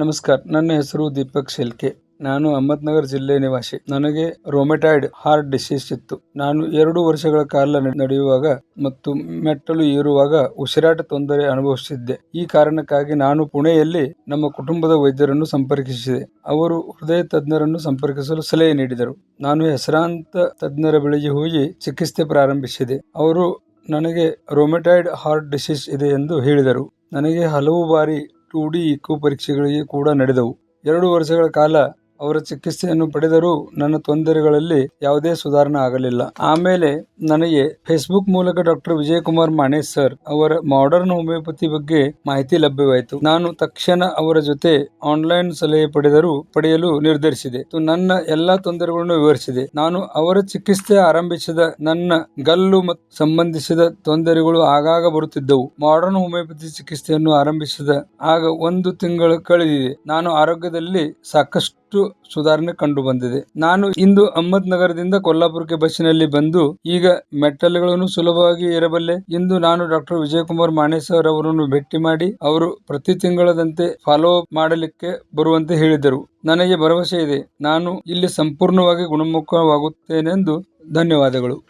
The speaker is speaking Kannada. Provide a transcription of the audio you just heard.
ನಮಸ್ಕಾರ. ನನ್ನ ಹೆಸರು ದೀಪಕ್ ಶೆಲ್ಕೆ. ನಾನು ಅಹಮದ್ನಗರ್ ಜಿಲ್ಲೆ ನಿವಾಸಿ. ನನಗೆ ರೊಮೆಟಾಯ್ಡ್ ಹಾರ್ಟ್ ಡಿಸೀಸ್ ಇತ್ತು. ನಾನು ಎರಡು ವರ್ಷಗಳ ಕಾಲ ನಡೆಯುವಾಗ ಮತ್ತು ಮೆಟ್ಟಲು ಏರುವಾಗ ಉಸಿರಾಟ ತೊಂದರೆ ಅನುಭವಿಸಿದ್ದೆ. ಈ ಕಾರಣಕ್ಕಾಗಿ ನಾನು ಪುಣೆಯಲ್ಲಿ ನಮ್ಮ ಕುಟುಂಬದ ವೈದ್ಯರನ್ನು ಸಂಪರ್ಕಿಸಿದೆ. ಅವರು ಹೃದಯ ತಜ್ಞರನ್ನು ಸಂಪರ್ಕಿಸಲು ಸಲಹೆ ನೀಡಿದರು. ನಾನು ಹೆಸರಾಂತ ತಜ್ಞರ ಬಳಿಗೆ ಹೋಗಿ ಚಿಕಿತ್ಸೆ ಪ್ರಾರಂಭಿಸಿದೆ. ಅವರು ನನಗೆ ರೊಮೆಟಾಯ್ಡ್ ಹಾರ್ಟ್ ಡಿಸೀಸ್ ಇದೆ ಎಂದು ಹೇಳಿದರು. ನನಗೆ ಹಲವು ಬಾರಿ ಟು ಡಿ ಇಕೋ ಪರೀಕ್ಷೆಗಳಿಗೆ ಕೂಡ ನಡೆದವು. ಎರಡು ವರ್ಷಗಳ ಕಾಲ ಅವರ ಚಿಕಿತ್ಸೆಯನ್ನು ಪಡೆದರೂ ನನ್ನ ತೊಂದರೆಗಳಲ್ಲಿ ಯಾವುದೇ ಸುಧಾರಣೆ ಆಗಲಿಲ್ಲ. ಆಮೇಲೆ ನನಗೆ ಫೇಸ್ಬುಕ್ ಮೂಲಕ ಡಾಕ್ಟರ್ ವಿಜಯಕುಮಾರ್ ಮಾಣೆ ಸರ್ ಅವರ ಮಾಡರ್ನ್ ಹೋಮಿಯೋಪತಿ ಬಗ್ಗೆ ಮಾಹಿತಿ ಲಭ್ಯವಾಯಿತು. ನಾನು ತಕ್ಷಣ ಅವರ ಜೊತೆ ಆನ್ಲೈನ್ ಸಲಹೆ ಪಡೆದರೂ ಪಡೆಯಲು ನಿರ್ಧರಿಸಿದೆ. ನನ್ನ ಎಲ್ಲಾ ತೊಂದರೆಗಳನ್ನು ವಿವರಿಸಿದೆ. ನಾನು ಅವರ ಚಿಕಿತ್ಸೆ ಆರಂಭಿಸಿದ ನನ್ನ ಗಲ್ಲು ಮತ್ತು ಸಂಬಂಧಿಸಿದ ತೊಂದರೆಗಳು ಆಗಾಗ ಬರುತ್ತಿದ್ದವು. ಮಾಡರ್ನ್ ಹೋಮಿಯೋಪತಿ ಚಿಕಿತ್ಸೆಯನ್ನು ಆರಂಭಿಸಿದ ಆಗ ಒಂದು ತಿಂಗಳು ಕಳೆದಿದೆ. ನಾನು ಆರೋಗ್ಯದಲ್ಲಿ ಸಾಕಷ್ಟು ಸುಧಾರಣೆ ಕಂಡು ಬಂದಿದೆ. ನಾನು ಇಂದು ಅಹಮದ್ನಗರದಿಂದ ಕೊಲ್ಲಾಪುರಕ್ಕೆ ಬಸ್ಸಿನಲ್ಲಿ ಬಂದು ಈಗ ಮೆಟ್ಟಲುಗಳನ್ನು ಸುಲಭವಾಗಿ ಏರಬಲ್ಲೆ. ಇಂದು ನಾನು ಡಾಕ್ಟರ್ ವಿಜಯಕುಮಾರ್ ಮಾಣೆ ಅವರನ್ನು ಭೇಟಿ ಮಾಡಿ ಅವರು ಪ್ರತಿ ತಿಂಗಳದಂತೆ ಫಾಲೋ ಅಪ್ ಮಾಡಲಿಕ್ಕೆ ಬರುವಂತೆ ಹೇಳಿದರು. ನನಗೆ ಭರವಸೆ ಇದೆ. ನಾನು ಇಲ್ಲಿ ಸಂಪೂರ್ಣವಾಗಿ ಗುಣಮುಖವಾಗುತ್ತೇನೆಂದು ಧನ್ಯವಾದಗಳು.